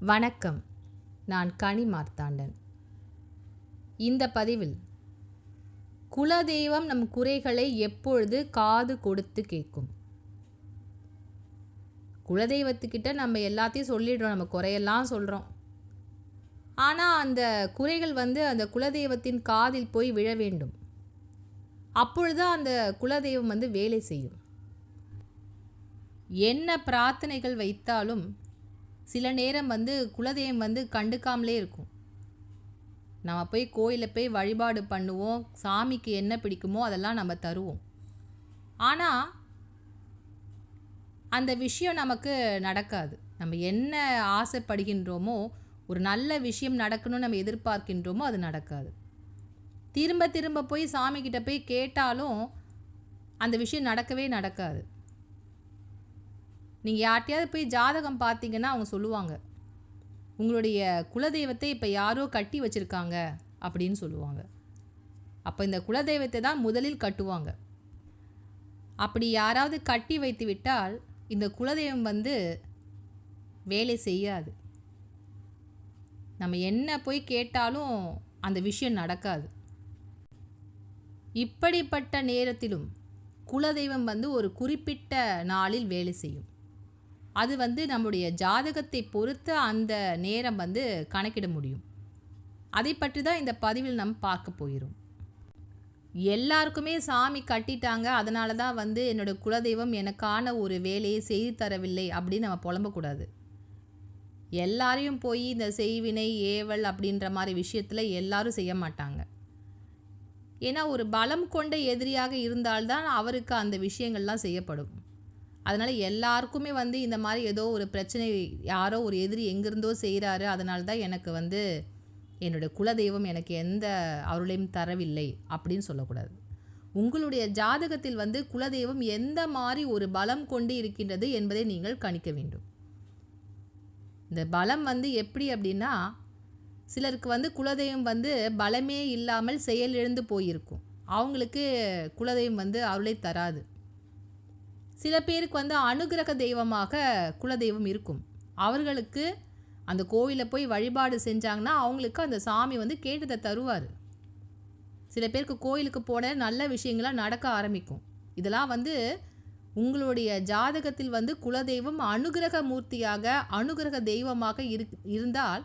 வணக்கம். நான் கனி மார்த்தாண்டன். இந்த பதிவில் குலதெய்வம் நம் குறைகளை எப்பொழுது காது கொடுத்து கேட்கும்? குலதெய்வத்துக்கிட்ட நம்ம எல்லாத்தையும் சொல்லிடுறோம் நம்ம குறையெல்லாம் சொல்கிறோம் ஆனால் அந்த குறைகள் வந்து அந்த குலதெய்வத்தின் காதில் போய் விழ வேண்டும். அப்பொழுது அந்த குலதெய்வம் வந்து வேலை செய்யும். என்ன பிரார்த்தனைகள் வைத்தாலும் சில நேரம் வந்து குலதெய்வம் வந்து கண்டுக்காமலே இருக்கும். நம்ம போய் கோயிலில் போய் வழிபாடு பண்ணுவோம். சாமிக்கு என்ன பிடிக்குமோ அதெல்லாம் நம்ம தருவோம். ஆனால் அந்த விஷயம் நமக்கு நடக்காது. நம்ம என்ன ஆசைப்படுகின்றோமோ ஒரு நல்ல விஷயம் நடக்கணும்னு நம்ம எதிர்பார்க்கின்றோமோ அது நடக்காது. திரும்ப திரும்ப போய் சாமிக்கிட்ட போய் கேட்டாலும் அந்த விஷயம் நடக்கவே நடக்காது. நீங்கள் யார்கிட்டயாவது போய் ஜாதகம் பார்த்தீங்கன்னா அவங்க சொல்லுவாங்க. உங்களுடைய குலதெய்வத்தை இப்போ யாரோ கட்டி வச்சுருக்காங்க அப்படின்னு சொல்லுவாங்க. அப்போ இந்த குலதெய்வத்தை தான் முதலில் கட்டுவாங்க. அப்படி யாராவது கட்டி வைத்து விட்டால் இந்த குலதெய்வம் வந்து வேலை செய்யாது. நம்ம என்ன போய் கேட்டாலும் அந்த விஷயம் நடக்காது. இப்படிப்பட்ட நேரத்திலும் குலதெய்வம் வந்து ஒரு குறிப்பிட்ட நாளில் வேலை செய்யும். அது வந்து நம்முடைய ஜாதகத்தை பொறுத்து அந்த நேரம் வந்து கணக்கிட முடியும். அதை பற்றி தான் இந்த பதிவில் நம்ம பார்க்க போகிறோம். எல்லாருக்குமே சாமி கட்டிட்டாங்க அதனால தான் வந்து என்னோட குலதெய்வம் எனக்கான ஒரு வேலையை செய்து தரவில்லை அப்படின்னு நம்ம புலம்பக்கூடாது. எல்லாரையும் போய் இந்த செய்வினை ஏவல் அப்படின்ற மாதிரி விஷயத்தில் எல்லாரும் செய்ய மாட்டாங்க. ஏன்னா ஒரு பலம் கொண்ட எதிரியாக இருந்தால்தான் அவருக்கு அந்த விஷயங்கள்லாம் செய்யப்படும். அதனால் எல்லாருக்குமே வந்து இந்த மாதிரி ஏதோ ஒரு பிரச்சனை யாரோ ஒரு எதிரி எங்கேருந்தோ செய்கிறாரு அதனால தான் எனக்கு வந்து என்னுடைய குலதெய்வம் எனக்கு எந்த அருளையும் தரவில்லை அப்படின்னு சொல்லக்கூடாது. உங்களுடைய ஜாதகத்தில் வந்து குலதெய்வம் எந்த மாதிரி ஒரு பலம் கொண்டு இருக்கின்றது என்பதை நீங்கள் கணிக்க வேண்டும். இந்த பலம் வந்து எப்படி அப்படின்னா சிலருக்கு வந்து குலதெய்வம் வந்து பலமே இல்லாமல் செயலிழந்து போயிருக்கும். அவங்களுக்கு குலதெய்வம் வந்து அருளை தராது. சில பேருக்கு வந்து அனுகிரக தெய்வமாக குலதெய்வம் இருக்கும். அவர்களுக்கு அந்த கோவிலில் போய் வழிபாடு செஞ்சாங்கன்னா அவங்களுக்கு அந்த சாமி வந்து கேட்டதை தருவார். சில பேருக்கு கோயிலுக்கு போன நல்ல விஷயங்கள்லாம் நடக்க ஆரம்பிக்கும். இதெல்லாம் வந்து உங்களுடைய ஜாதகத்தில் வந்து குலதெய்வம் அனுகிரக மூர்த்தியாக அனுகிரக தெய்வமாக இரு இருந்தால்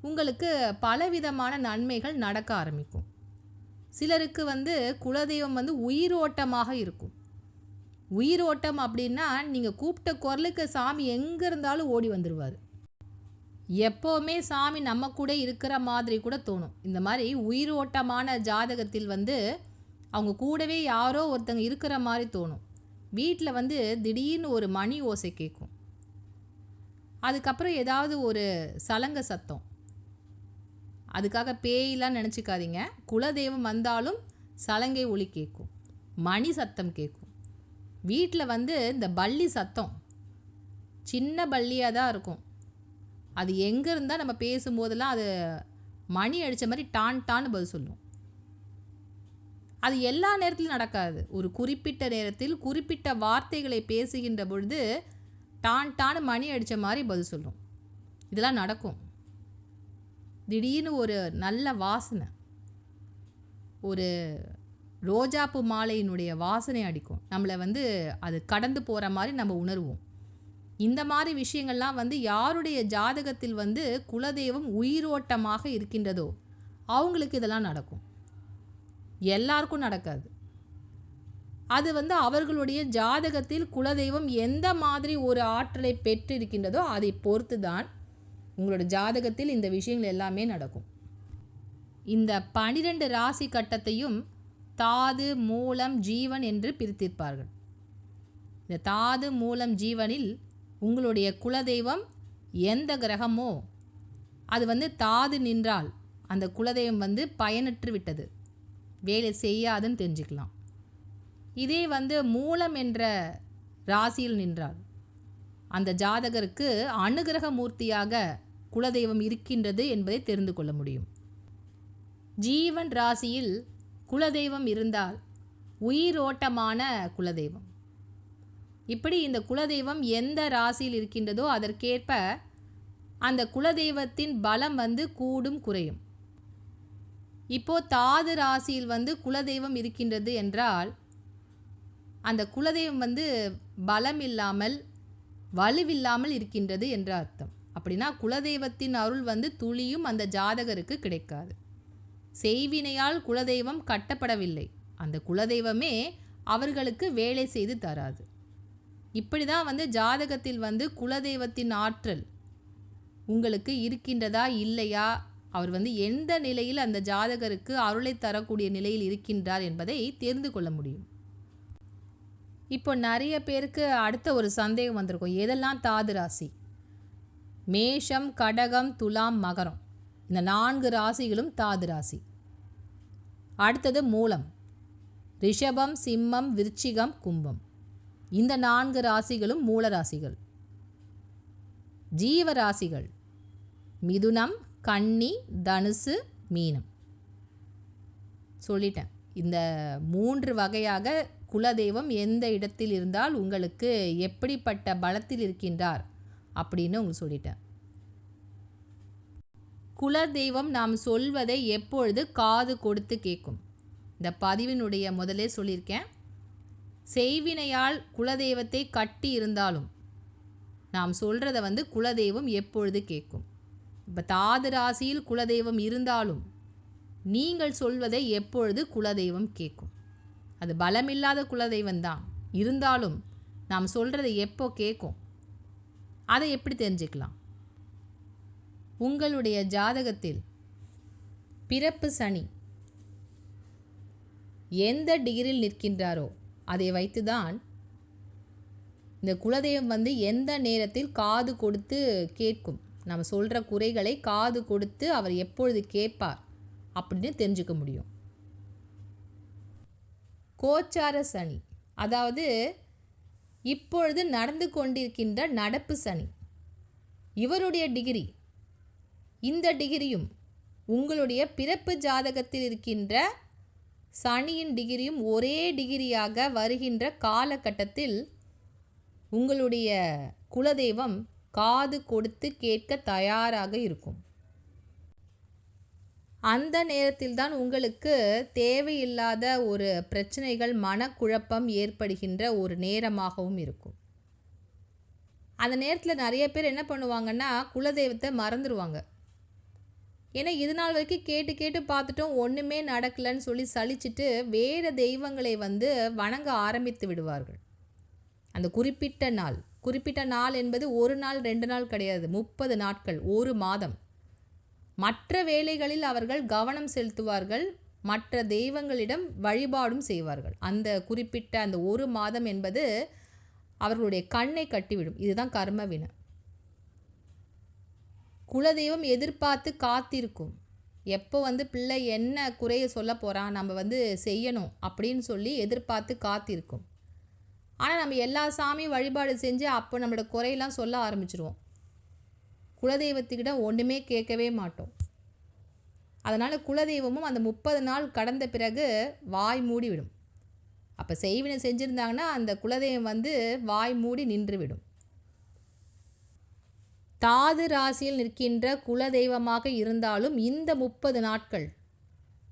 உங்களுக்கு பலவிதமான நன்மைகள் நடக்க ஆரம்பிக்கும். சிலருக்கு வந்து குலதெய்வம் வந்து உயிரோட்டமாக இருக்கும். உயிரோட்டம் அப்படின்னா நீங்கள் கூப்பிட்ட குரலுக்கு சாமி எங்கே இருந்தாலும் ஓடி வந்துடுவார் எப்போவுமே சாமி நம்ம கூட இருக்கிற மாதிரி கூட தோணும். இந்த மாதிரி உயிரோட்டமான ஜாதகத்தில் வந்து அவங்க கூடவே யாரோ ஒருத்தங்க இருக்கிற மாதிரி தோணும். வீட்டில் வந்து திடீர்னு ஒரு மணி ஓசை கேட்கும் அதுக்கப்புறம் ஏதாவது ஒரு சலங்க சத்தம். அதுக்காக பேயெலாம் நினச்சிக்காதீங்க. குலதெய்வம் வந்தாலும் சலங்கை ஒளி கேட்கும் மணி சத்தம் கேட்கும் வீட்டில் வந்து இந்த பள்ளி சத்தம் சின்ன பள்ளியாக தான் இருக்கும். அது எங்கே இருந்தால் நம்ம பேசும்போதெல்லாம் அது மணி அடித்த மாதிரி டான் டான்னு பதில் சொல்லும். அது எல்லா நேரத்திலும் நடக்காது. ஒரு குறிப்பிட்ட நேரத்தில் குறிப்பிட்ட வார்த்தைகளை பேசுகின்ற பொழுது டான் டான்னு மணி அடித்த மாதிரி பதில் சொல்லும். இதெல்லாம் நடக்கும். திடீர்னு ஒரு நல்ல வாசனை. ஒரு ரோஜாப்பூ மாலையினுடைய வாசனை அடிக்கும். நம்மளை வந்து அது கடந்து போகிற மாதிரி நம்ம உணர்வோம். இந்த மாதிரி விஷயங்கள்லாம் வந்து யாருடைய ஜாதகத்தில் வந்து குலதெய்வம் உயிரோட்டமாக இருக்கின்றதோ அவங்களுக்கு இதெல்லாம் நடக்கும். எல்லாருக்கும் நடக்காது. அது வந்து அவர்களுடைய ஜாதகத்தில் குலதெய்வம் எந்த மாதிரி ஒரு ஆற்றலை பெற்றிருக்கின்றதோ அதை பொறுத்து தான் உங்களோட ஜாதகத்தில் இந்த விஷயங்கள் எல்லாமே நடக்கும். இந்த பனிரெண்டு ராசி கட்டத்தையும் தாது மூலம் ஜீவன் என்று பிரித்திருப்பார்கள். இந்த தாது மூலம் ஜீவனில் உங்களுடைய குலதெய்வம் எந்த கிரகமோ அது வந்து தாது நின்றால் அந்த குலதெய்வம் வந்து பயனற்று விட்டது. வேலை செய்யாதுன்னு தெரிஞ்சுக்கலாம். இதே வந்து மூலம் என்ற ராசியில் நின்றால் அந்த ஜாதகருக்கு அனுகிரக மூர்த்தியாக குலதெய்வம் இருக்கின்றது என்பதை தெரிந்து கொள்ள முடியும். ஜீவன் ராசியில் குலதெய்வம் இருந்தால் உயிரோட்டமான குலதெய்வம். இப்படி இந்த குலதெய்வம் எந்த ராசியில் இருக்கின்றதோ அதற்கேற்ப அந்த குலதெய்வத்தின் பலம் வந்து கூடும் குறையும். இப்போ தாது ராசியில் வந்து குலதெய்வம் இருக்கின்றது என்றால் அந்த குலதெய்வம் வந்து பலம் இல்லாமல் வலுவில்லாமல் இருக்கின்றது என்ற அர்த்தம். அப்படின்னா குலதெய்வத்தின் அருள் வந்து துளியும் அந்த ஜாதகருக்கு கிடைக்காது. செய்வினையால் குலதெய்வம் கட்டப்படவில்லை. அந்த குலதெய்வமே அவர்களுக்கு வேலை செய்து தராது. இப்படி தான் வந்து ஜாதகத்தில் வந்து குலதெய்வத்தின் ஆற்றல் உங்களுக்கு இருக்கின்றதா இல்லையா? அவர் வந்து எந்த நிலையில் அந்த ஜாதகருக்கு அருளை தரக்கூடிய நிலையில் இருக்கின்றார் என்பதை தெரிந்து கொள்ள முடியும். இப்போ நிறைய பேருக்கு அடுத்த ஒரு சந்தேகம் வந்திருக்கும். எதெல்லாம் தாது ராசி? மேஷம் கடகம் துலாம் மகரம். இந்த நான்கு ராசிகளும் தாது ராசி. அடுத்தது மூலம். ரிஷபம் சிம்மம் விருச்சிகம் கும்பம். இந்த நான்கு ராசிகளும் மூல ராசிகள். ஜீவராசிகள் மிதுனம் கன்னி தனுசு மீனம். சொல்லிட்டேன். இந்த மூன்று வகையாக குலதெய்வம் எந்த இடத்தில் இருந்தால் உங்களுக்கு எப்படிப்பட்ட பலத்தில் இருக்கின்றார் அப்படின்னு உங்களுக்கு சொல்லிட்டேன். குலதெய்வம் நாம் சொல்வதை எப்பொழுது காது கொடுத்து கேட்கும்? இந்த பதிவினுடைய முதலே சொல்லியிருக்கேன். செய்வினையால் குலதெய்வத்தை கட்டி இருந்தாலும் நாம் சொல்கிறத வந்து குலதெய்வம் எப்பொழுது கேட்கும்? இப்போ தாது ராசியில் குலதெய்வம் இருந்தாலும் நீங்கள் சொல்வதை எப்பொழுது குலதெய்வம் கேட்கும்? அது பலமில்லாத குலதெய்வம் தான். இருந்தாலும் நாம் சொல்கிறத எப்போ கேட்கும்? அதை எப்படி தெரிஞ்சுக்கலாம்? உங்களுடைய ஜாதகத்தில் பிறப்பு சனி எந்த டிகிரியில் நிற்கின்றாரோ அதை வைத்துதான் இந்த குலதெய்வம் வந்து எந்த நேரத்தில் காது கொடுத்து கேட்கும். நம்ம சொல்கிற குறைகளை காது கொடுத்து அவர் எப்பொழுது கேட்பார் அப்படின்னு தெரிஞ்சுக்க முடியும். கோச்சார சனி அதாவது இப்பொழுது நடந்து கொண்டிருக்கின்ற நடப்பு சனி. இவருடைய டிகிரி இந்த டிகிரியும் உங்களுடைய பிறப்பு ஜாதகத்தில் இருக்கின்ற சனியின் டிகிரியும் ஒரே டிகிரியாக வருகின்ற காலகட்டத்தில் உங்களுடைய குலதெய்வம் காது கொடுத்து கேட்க தயாராக இருக்கும். அந்த நேரத்தில்தான் உங்களுக்கு தேவையில்லாத ஒரு பிரச்சனைகள் மனக்குழப்பம் ஏற்படுகின்ற ஒரு நேரமாகவும் இருக்கும். அந்த நேரத்தில் நிறைய பேர் என்ன பண்ணுவாங்கன்னா குலதெய்வத்தை மறந்துடுவாங்க ஏன்னா இது நாள் வரைக்கும் கேட்டு கேட்டு பார்த்துட்டோம். ஒன்றுமே நடக்கலைன்னு சொல்லி சலிச்சுட்டு வேறு தெய்வங்களை வந்து வணங்க ஆரம்பித்து விடுவார்கள். அந்த குறிப்பிட்ட நாள் குறிப்பிட்ட நாள் என்பது ஒரு நாள் ரெண்டு நாள் கிடையாது. முப்பது நாட்கள் ஒரு மாதம். மற்ற வேலைகளில் அவர்கள் கவனம் செலுத்துவார்கள். மற்ற தெய்வங்களிடம் வழிபாடும் செய்வார்கள். அந்த குறிப்பிட்ட அந்த ஒரு மாதம் என்பது அவர்களுடைய கண்ணை கட்டிவிடும். இதுதான் கர்ம வினை. குலதெய்வம் எதிர்பார்த்து காத்திருக்கும். எப்போ வந்து பிள்ளை என்ன குறைய சொல்ல போகிறான் நம்ம வந்து செய்யணும் அப்படின்னு சொல்லி எதிர்பார்த்து காத்திருக்கும். ஆனால் நம்ம எல்லா சாமியும் வழிபாடு செஞ்சு அப்போ நம்மளோட குறையெல்லாம் சொல்ல ஆரம்பிச்சிருவோம். குலதெய்வத்துக்கிட்ட ஒன்றுமே கேட்கவே மாட்டோம். அதனால் குலதெய்வமும் அந்த முப்பது நாள் கடந்த பிறகு வாய் மூடிவிடும். அப்போ செய்வினை செஞ்சுருந்தாங்கன்னா அந்த குலதெய்வம் வந்து வாய் மூடி நின்றுவிடும். தாது ராசியில் நிற்கின்ற குலதெய்வமாக இருந்தாலும் இந்த முப்பது நாட்கள்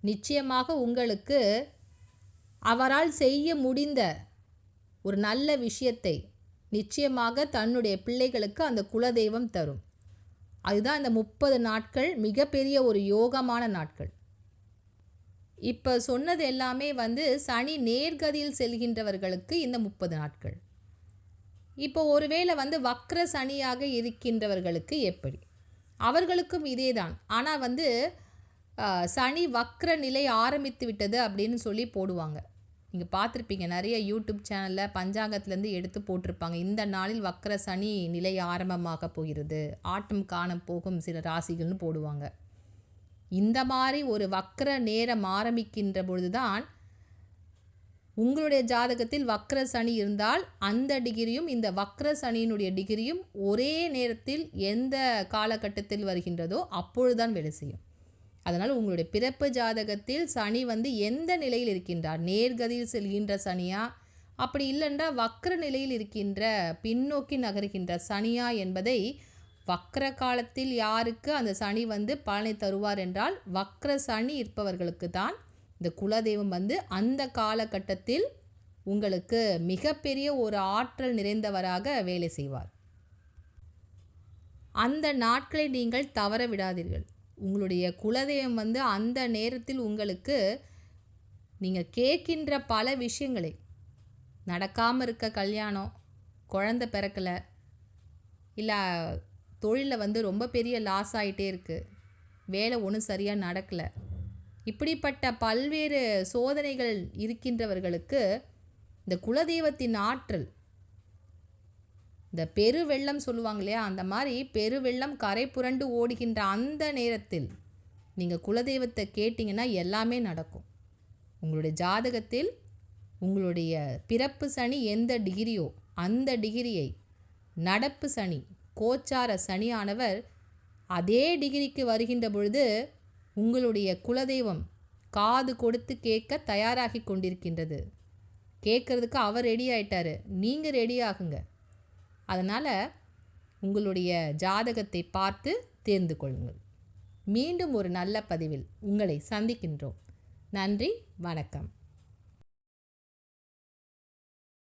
நிச்சயமாக உங்களுக்கு அவரால் செய்ய முடிந்த ஒரு நல்ல விஷயத்தை நிச்சயமாக தன்னுடைய பிள்ளைகளுக்கு அந்த குலதெய்வம் தரும். அதுதான் இந்த முப்பது நாட்கள் மிகப்பெரிய ஒரு யோகமான நாட்கள். இப்போ சொன்னது எல்லாமே வந்து சனி நேர்கதியில் செல்கின்றவர்களுக்கு இந்த முப்பது நாட்கள். இப்போ ஒருவேளை வந்து வக்ர சனியாக இருக்கின்றவர்களுக்கு எப்படி? அவர்களுக்கும் இதே தான் ஆனால் வந்து சனி வக்ர நிலை ஆரம்பித்து விட்டது அப்படின்னு சொல்லி போடுவாங்க. நீங்கள் பார்த்துருப்பீங்க நிறைய யூடியூப் சேனலில் பஞ்சாங்கத்துலேருந்து எடுத்து போட்டிருப்பாங்க. இந்த நாளில் வக்ர சனி நிலை ஆரம்பமாக போகிறது. ஆட்டம் காண போகும் சில ராசிகள்னு போடுவாங்க. இந்த மாதிரி ஒரு வக்ர நேரம் ஆரம்பிக்கின்ற பொழுது தான் உங்களுடைய ஜாதகத்தில் வக்ர சனி இருந்தால் அந்த டிகிரியும் இந்த வக்ர சனியினுடைய டிகிரியும் ஒரே நேரத்தில் எந்த காலகட்டத்தில் வருகின்றதோ அப்பொழுதுதான் வேலை செய்யும். அதனால் உங்களுடைய பிறப்பு ஜாதகத்தில் சனி வந்து எந்த நிலையில் இருக்கின்றார்? நேர்கதியில் செல்கின்ற சனியா? அப்படி இல்லைண்டா வக்ர நிலையில் இருக்கின்ற பின்னோக்கி நகர்கின்ற சனியா என்பதை வக்ர காலத்தில் யாருக்கு அந்த சனி வந்து பலனை தருவார் என்றால் வக்ர சனி இருப்பவர்களுக்கு தான் இந்த குலதெய்வம் வந்து அந்த காலகட்டத்தில் உங்களுக்கு மிகப்பெரிய ஒரு ஆற்றல் நிறைந்தவராக வேலை செய்வார். அந்த நாட்களை நீங்கள் தவற விடாதீர்கள். உங்களுடைய குலதெய்வம் வந்து அந்த நேரத்தில் உங்களுக்கு நீங்கள் கேட்கின்ற பல விஷயங்களை நடக்காமல் இருக்க கல்யாணம் குழந்த பிறக்கலை இல்லை தொழிலில் வந்து ரொம்ப பெரிய லாஸ் ஆகிட்டே இருக்குது வேலை ஒன்றும் சரியாக நடக்கலை இப்படிப்பட்ட பல்வேறு சோதனைகள் இருக்கின்றவர்களுக்கு இந்த குலதெய்வத்தின் ஆற்றல் இந்த பெருவெள்ளம் சொல்லுவாங்க இல்லையா? அந்த மாதிரி பெருவெள்ளம் கரை புரண்டு ஓடுகின்ற அந்த நேரத்தில் நீங்கள் குலதெய்வத்தை கேட்டிங்கன்னா எல்லாமே நடக்கும். உங்களுடைய ஜாதகத்தில் உங்களுடைய பிறப்பு சனி எந்த டிகிரியோ அந்த டிகிரியை நடப்பு சனி கோச்சார சனியானவர் அதே டிகிரிக்கு வருகின்ற பொழுது உங்களுடைய குலதெய்வம் காது கொடுத்து கேட்க தயாராகி கொண்டிருக்கின்றது. கேட்குறதுக்கு அவர் ரெடி ஆயிட்டாரு. நீங்கள் ரெடி ஆகுங்க. அதனால் உங்களுடைய ஜாதகத்தை பார்த்து தேர்ந்து கொள்ளுங்கள். மீண்டும் ஒரு நல்ல பதிவில் உங்களை சந்திக்கின்றோம். நன்றி வணக்கம்.